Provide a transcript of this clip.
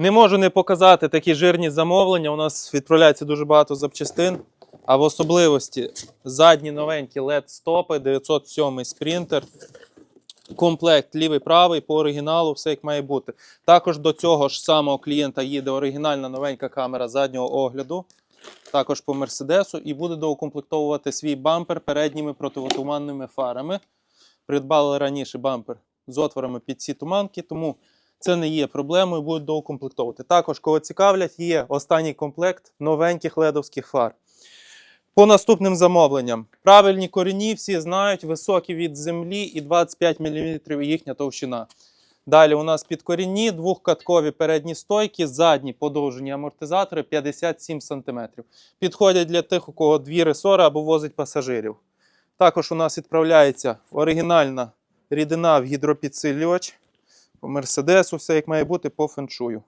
Не можу не показати такі жирні замовлення. У нас відправляється дуже багато запчастин. А в особливості задні новенькі LED-стопи, 907 спринтер. Комплект лівий правий по оригіналу, все як має бути. Також до цього ж самого клієнта їде оригінальна новенька камера заднього огляду. Також по Мерседесу, і буде доукомплектовувати свій бампер передніми противотуманними фарами. Придбали раніше бампер з отворами під ці туманки, тому це не є проблемою, будуть доукомплектовувати. Також, кого цікавлять, є останній комплект новеньких ледовських фар. По наступним замовленням. Правильні корені всі знають, високі від землі і 25 мм їхня товщина. Далі у нас підкорінні, двохкаткові передні стойки, задні подовжені амортизатори 57 см. Підходять для тих, у кого дві ресори або возить пасажирів. Також у нас відправляється оригінальна рідина в гідропідсилювач. По Мерседесу, все як має бути по феншую.